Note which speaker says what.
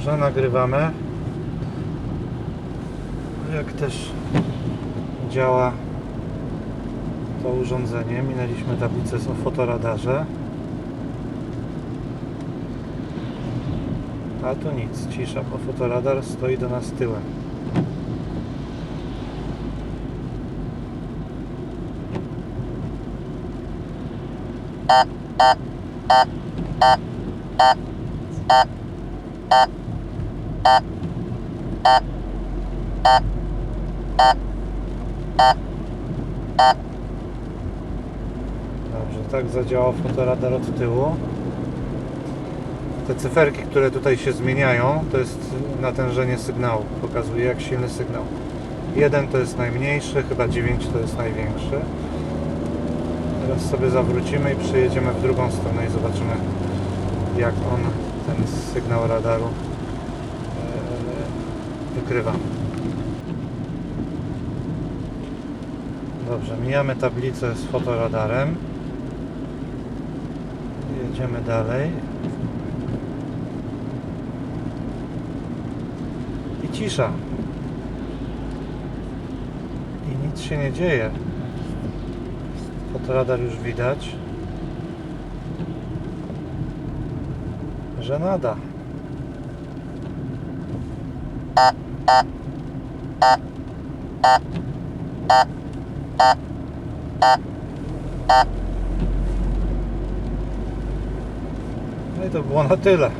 Speaker 1: że nagrywamy. Jak też działa to urządzenie. Minęliśmy tablicę o fotoradarze. A tu nic, cisza, bo fotoradar stoi do nas tyłem. Dobrze, tak zadziałał fotoradar od tyłu. Te cyferki, które tutaj się zmieniają, to jest natężenie sygnału. Pokazuje jak silny sygnał. 1 to jest najmniejszy, chyba 9 to jest największy. Teraz sobie zawrócimy i przejedziemy w drugą stronę i zobaczymy jak on ten sygnał radaru wykrywa. Dobrze, mijamy tablicę z fotoradarem. Jedziemy dalej. I cisza. I nic się nie dzieje. Fotoradar już widać. Że nada. No i to było na tyle.